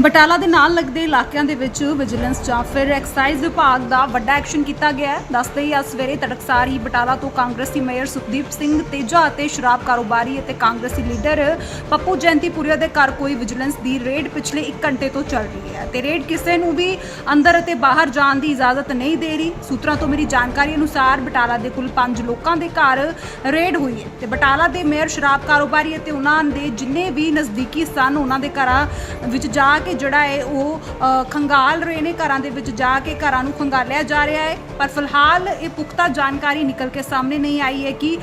ਬਟਾਲਾ ਦੇ ਨਾਲ ਲੱਗਦੇ ਇਲਾਕਿਆਂ ਦੇ ਵਿੱਚ ਵਿਜੀਲੈਂਸ ਜਾਂ ਫਿਰ ਐਕਸਾਈਜ਼ ਵਿਭਾਗ ਦਾ ਵੱਡਾ ਐਕਸ਼ਨ ਕੀਤਾ ਗਿਆ ਹੈ। ਦੱਸਦੇ ਹੀ ਅੱਜ ਸਵੇਰੇ ਤੜਕਸਾਰੀ ਬਟਾਲਾ ਤੋਂ ਕਾਂਗਰਸੀ ਮੇਅਰ ਸੁਖਦੀਪ ਸਿੰਘ ਤੇਜਾ ਅਤੇ ਸ਼ਰਾਬ ਕਾਰੋਬਾਰੀ ਅਤੇ ਕਾਂਗਰਸੀ ਲੀਡਰ ਪੱਪੂ ਜੈਂਤੀਪੁਰੀਆ ਦੇ ਘਰ ਕੋਈ ਵਿਜੀਲੈਂਸ ਦੀ ਰੇਡ ਪਿਛਲੇ 1 ਘੰਟੇ ਤੋਂ ਚੱਲ ਰਹੀ ਹੈ ਤੇ ਰੇਡ ਕਿਸੇ ਨੂੰ ਵੀ ਅੰਦਰ ਅਤੇ ਬਾਹਰ ਜਾਣ ਦੀ ਇਜਾਜ਼ਤ ਨਹੀਂ ਦੇ ਰਹੀ। ਸੂਤਰਾਂ ਤੋਂ ਮੇਰੀ ਜਾਣਕਾਰੀ ਅਨੁਸਾਰ ਬਟਾਲਾ ਦੇ ਕੁੱਲ 5 ਲੋਕਾਂ ਦੇ ਘਰ ਰੇਡ ਹੋਈ ਹੈ ਤੇ ਬਟਾਲਾ ਦੇ ਮੇਅਰ ਸ਼ਰਾਬ ਕਾਰੋਬਾਰੀ ਅਤੇ ਉਹਨਾਂ ਦੇ ਜਿੰਨੇ ਵੀ ਨਜ਼ਦੀਕੀ ਸਨ ਉਹਨਾਂ ਦੇ ਘਰਾਂ ਵਿੱਚ ਜਾ ਕੇ ਜਿਹੜਾ ਹੈ ਉਹ ਅ, ਖੰਗਾਲ ਰਹੇ ਨੇ ਘਰਾਂ ਦੇ ਵਿੱਚ ਜਾ ਕੇ ਘਰਾਂ ਨੂੰ ਖੰਗਾਲਿਆ ਜਾ ਰਿਹਾ ਹੈ। ਪਰ ਫਿਲਹਾਲ ਇਹ ਪੁਖਤਾ ਜਾਣਕਾਰੀ ਨਿਕਲ ਕੇ ਸਾਹਮਣੇ ਨਹੀਂ ਆਈ ਹੈ ਕਿ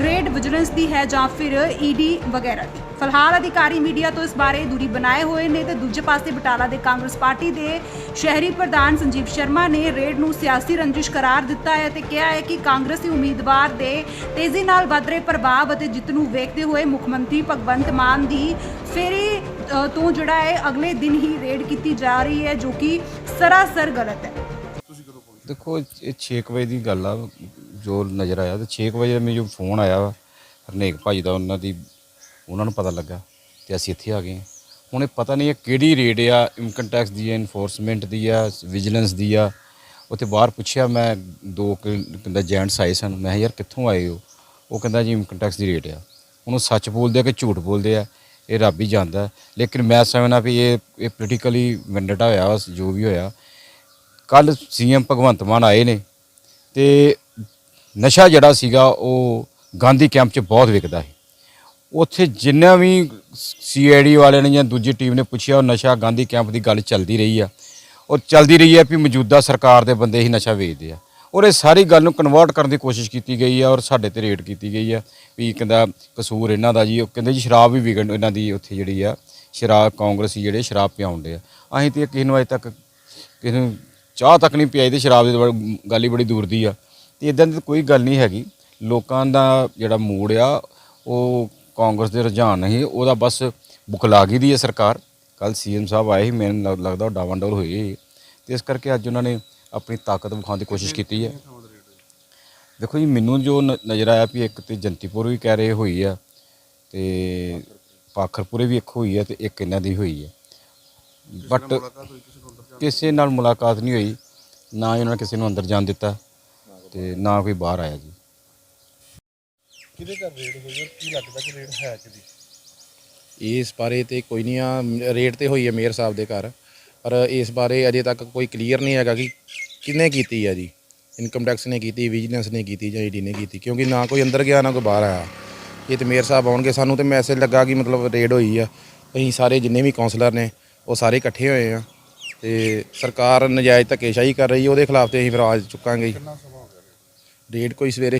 ਰੇਡ ਵਿਜੀਲੈਂਸ ਦੀ ਹੈ ਜਾਂ ਫਿਰ ਈਡੀ ਵਗੈਰਾ ਦੀ। ਫਿਲਹਾਲ ਅਧਿਕਾਰੀ ਮੀਡੀਆ ਤੋਂ ਇਸ ਬਾਰੇ ਦੂਰੀ ਬਣਾਏ ਹੋਏ ਨੇ ਤੇ ਦੂਜੇ ਪਾਸੇ ਬਟਾਲਾ ਦੇ ਕਾਂਗਰਸ ਪਾਰਟੀ ਦੇ ਸ਼ਹਿਰੀ ਪ੍ਰਧਾਨ ਸੰਜੀਵ ਸ਼ਰਮਾ ਨੇ ਰੇਡ ਨੂੰ ਸਿਆਸੀ ਰੰਜਿਸ਼ ਕਰਾਰ ਦਿੱਤਾ ਹੈ ਤੇ ਕਿਹਾ ਹੈ ਕਿ ਕਾਂਗਰਸੀ ਉਮੀਦਵਾਰ ਦੇ ਤੇਜ਼ੀ ਨਾਲ ਵੱਧ ਰਹੇ ਪ੍ਰਭਾਵ ਅਤੇ ਜਿੱਤ ਨੂੰ ਵੇਖਦੇ ਹੋਏ ਮੁੱਖ ਮੰਤਰੀ ਭਗਵੰਤ ਮਾਨ ਦੀ ਫੇਰੀ ਅ, ਤੋਂ ਜਿਹੜਾ ਹੈ ਅਗਲੇ ਦਿਨ ਹੀ ਰੇਡ ਕੀਤੀ ਜਾ ਰਹੀ ਹੈ ਜੋ ਕਿ ਸਰਾਸਰ ਗਲਤ ਹੈ। ਦੇਖੋ ਇਹ 6 ਵਜੇ ਦੀ ਗੱਲ ਆ ਜੋ ਨਜ਼ਰ ਆਇਆ ਤੇ 6 ਵਜੇ ਮੈਨੂੰ ਜੋ ਫੋਨ ਆਇਆ ਵਾ ਹਰਨੇਕ ਭਾਜੀ ਦਾ ਉਹਨਾਂ ਦੀ ਉਹਨਾਂ ਨੂੰ ਪਤਾ ਲੱਗਾ ਤੇ ਅਸੀਂ ਇੱਥੇ ਆ ਗਏ ਹਾਂ। ਹੁਣ ਇਹ ਪਤਾ ਨਹੀਂ ਇਹ ਕਿਹੜੀ ਰੇਡ ਆ ਇਨਕਮ ਟੈਕਸ ਦੀ ਆ ਇਨਫੋਰਸਮੈਂਟ ਦੀ ਆ ਵਿਜੀਲੈਂਸ ਦੀ ਆ। ਉੱਥੇ ਬਾਹਰ ਪੁੱਛਿਆ ਮੈਂ ਦੋ ਕਹਿੰਦਾ ਜੈਂਟਸ ਆਏ ਸਨ ਮੈਂ ਕਿਹਾ ਯਾਰ ਕਿੱਥੋਂ ਆਏ ਹੋ? ਉਹ ਕਹਿੰਦਾ ਜੀ ਇਨਕਮ ਟੈਕਸ ਦੀ ਰੇਡ ਆ। ਉਹਨੂੰ ਸੱਚ ਬੋਲਦੇ ਆ ਕਿ ਝੂਠ ਬੋਲਦੇ ਆ? ਇਹ ਰੱਬ ਹੀ ਜਾਣਦਾ। ਲੇਕਿਨ ਮੈਂ ਸਮਝਣਾ ਵੀ ਇਹ ਇਹ ਪੋਲੀਟੀਕਲੀ ਵੈਂਡੇਟਾ ਹੋਇਆ ਵਾ, ਜੋ ਵੀ ਹੋਇਆ। ਕੱਲ ਸੀਐਮ ਭਗਵੰਤ ਮਾਨ ਆਏ ਨੇ ਤੇ ਨਸ਼ਾ ਜਿਹੜਾ ਸੀਗਾ ਉਹ ਗਾਂਧੀ ਕੈਂਪ 'ਚ ਬਹੁਤ ਵਿਕਦਾ ਸੀ। ਉੱਥੇ ਜਿੰਨਾ ਵੀ ਸੀਆਈਡੀ ਵਾਲਿਆਂ ਨੇ ਜਾਂ ਦੂਜੀ ਟੀਮ ਨੇ ਪੁੱਛਿਆ ਉਹ ਨਸ਼ਾ ਗਾਂਧੀ ਕੈਂਪ ਦੀ ਗੱਲ ਚੱਲਦੀ ਰਹੀ ਆ। ਔਰ ਚੱਲਦੀ ਰਹੀ ਹੈ ਵੀ ਮੌਜੂਦਾ ਸਰਕਾਰ ਦੇ ਬੰਦੇ ਹੀ ਨਸ਼ਾ ਵੇਚਦੇ ਆ। ਔਰ ਇਹ ਸਾਰੀ ਗੱਲ ਨੂੰ ਕਨਵਰਟ ਕਰਨ ਦੀ ਕੋਸ਼ਿਸ਼ ਕੀਤੀ ਗਈ ਆ ਔਰ ਸਾਡੇ ਤੇ ਰੇਡ ਕੀਤੀ ਗਈ ਆ ਵੀ ਕਹਿੰਦਾ ਕਸੂਰ ਇਹਨਾਂ ਦਾ ਜੀ, ਉਹ ਕਹਿੰਦੇ ਜੀ ਸ਼ਰਾਬ ਵੀ ਵਿਕਣ ਇਹਨਾਂ ਦੀ ਉੱਥੇ ਜਿਹੜੀ ਆ, ਸ਼ਰਾਬ ਕਾਂਗਰਸੀ ਜਿਹੜੇ ਸ਼ਰਾਬ ਪਿਆਉਂਦੇ ਆ। ਅਸੀਂ ਤੇ ਕਿਸੇ ਨੂੰ ਅਜੇ ਤੱਕ ਕਿਸੇ ਨੂੰ ਚਾਹ ਤੱਕ ਨਹੀਂ ਪਿਆਈ ਤੇ ਸ਼ਰਾਬ ਦੀ ਤਾਂ ਗੱਲ ਹੀ ਬੜੀ ਦੂਰ ਦੀ ਆ। ਤੇ ਇਦਾਂ ਦੀ ਕੋਈ ਗੱਲ ਨਹੀਂ ਹੈਗੀ। ਲੋਕਾਂ ਦਾ ਜਿਹੜਾ ਮੂਡ ਆ, ਉਹ ਕਾਂਗਰਸ ਦੇ ਰੁਝਾਨ ਨਹੀਂ, ਉਹਦਾ ਬਸ ਬੁਖਲਾ ਗਈ ਦੀ ਹੈ ਸਰਕਾਰ। ਕੱਲ ਸੀਐਮ ਸਾਹਿਬ ਆਏ ਸੀ, ਮੈਨੂੰ ਲੱਗਦਾ ਉਹ ਡਾਵਾਂਡੋਲ ਹੋਏ। ਸੀ। ਤੇ ਇਸ ਕਰਕੇ ਅੱਜ ਉਹਨਾਂ ਨੇ ਆਪਣੀ ਤਾਕਤ ਵਿਖਾਉਣ ਦੀ ਕੋਸ਼ਿਸ਼ ਕੀਤੀ ਹੈ। ਦੇਖੋ ਜੀ ਮੈਨੂੰ ਜੋ ਨ- ਨਜ਼ਰ ਆਇਆ ਵੀ ਇੱਕ ਤੇ ਜੰਤੀਪੁਰ ਵੀ ਕਹਿ ਰਹੇ ਹੋਈ ਆ ਤੇ ਪਾਖਰਪੁਰੇ ਵੀ ਇੱਕ ਹੋਈ ਆ ਤੇ ਇੱਕ ਇਹਨਾਂ ਦੀ ਹੋਈ ਆ। ਬਟ ਕਿਸੇ ਨਾਲ ਮੁਲਾਕਾਤ ਨਹੀਂ ਹੋਈ ਨਾ ਹੀ ਉਹਨਾਂ ਨੇ ਕਿਸੇ ਨੂੰ ਅੰਦਰ ਜਾਣ ਦਿੱਤਾ ਤੇ ਨਾ ਕੋਈ ਬਾਹਰ ਆਇਆ ਜੀ। ਕਿਹਦੇ ਘਰ ਰੇਡ ਹੋਈ ਕੀ ਲੱਗਦਾ ਕਿ ਰੇਡ ਹੈ ਕਿਹਦੀ? ਇਸ ਬਾਰੇ ਤੇ ਕੋਈ ਨਹੀਂ ਆ ਰੇਟ ਤੇ ਹੋਈ ਹੈ ਮੇਅਰ ਸਾਹਿਬ ਦੇ ਘਰ। ਪਰ ਇਸ ਬਾਰੇ ਅਜੇ ਤੱਕ ਕੋਈ ਕਲੀਅਰ ਨਹੀਂ ਹੈਗਾ ਕਿ ਕਿਹਨੇ ਕੀਤੀ ਹੈ ਜੀ। ਇਨਕਮ ਟੈਕਸ ਨੇ ਕੀਤੀ ਵਿਜੀਲੈਂਸ ਨੇ ਕੀਤੀ ਜਾਂ ਈਡੀ ਨੇ ਕੀਤੀ ਕਿਉਂਕਿ ਨਾ ਕੋਈ ਅੰਦਰ ਗਿਆ ਨਾ ਕੋਈ ਬਾਹਰ ਆਇਆ। ਇਹ ਤੇ ਮੇਅਰ ਸਾਹਿਬ ਆਉਣਗੇ ਸਾਨੂੰ ਤੇ ਮੈਸੇਜ ਲੱਗਾ ਕਿ ਮਤਲਬ ਰੇਡ ਹੋਈ ਆ। ਅਸੀਂ ਸਾਰੇ ਜਿੰਨੇ ਵੀ ਕਾਉਂਸਲਰ ਨੇ ਉਹ ਸਾਰੇ ਇਕੱਠੇ ਹੋਏ ਆ। ਤੇ ਸਰਕਾਰ ਨਜਾਇਜ਼ ਧੱਕੇਸ਼ਾਹੀ ਕਰ ਰਹੀ ਹੈ ਉਹਦੇ ਖਿਲਾਫ ਤੇ ਅਸੀਂ ਫਿਰ ਆਵਾਜ਼ ਚੁੱਕਾਂਗੇ ਰੇਡ ਕੋਈ ਸਵੇਰੇ।